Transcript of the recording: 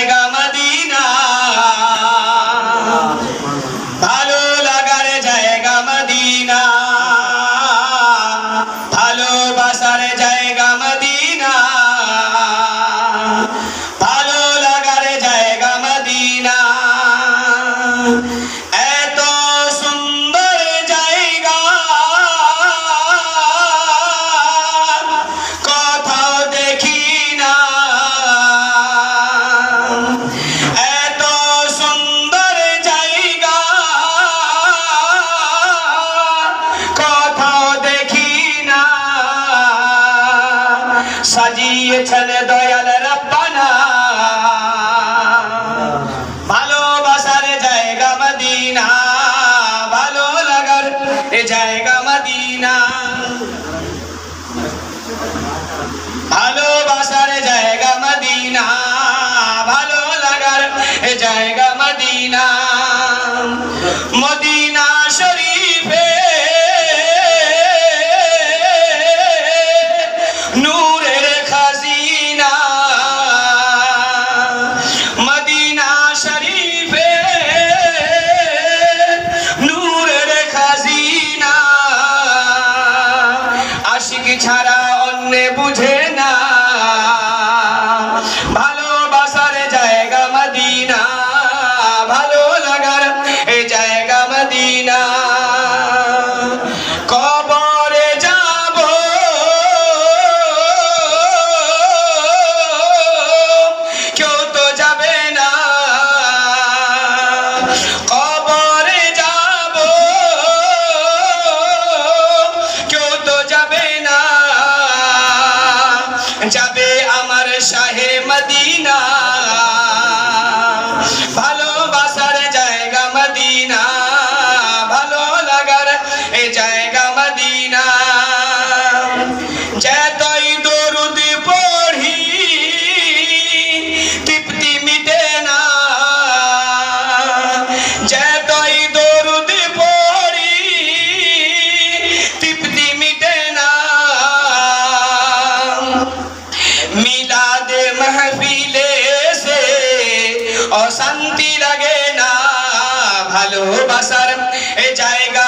llega সাজিয়েছেন দয়াল রব্বানা। ভালোবাসার জায়গা মদিনা, ভালো লাগার এ জায়গা মদিনা। ভালোবাসার জায়গা মদিনা, ভালো লাগার এ জায়গা মদিনা। মদিনা শাহে মদিনা অশান্তি লাগে না ভালোবাসার জায়গা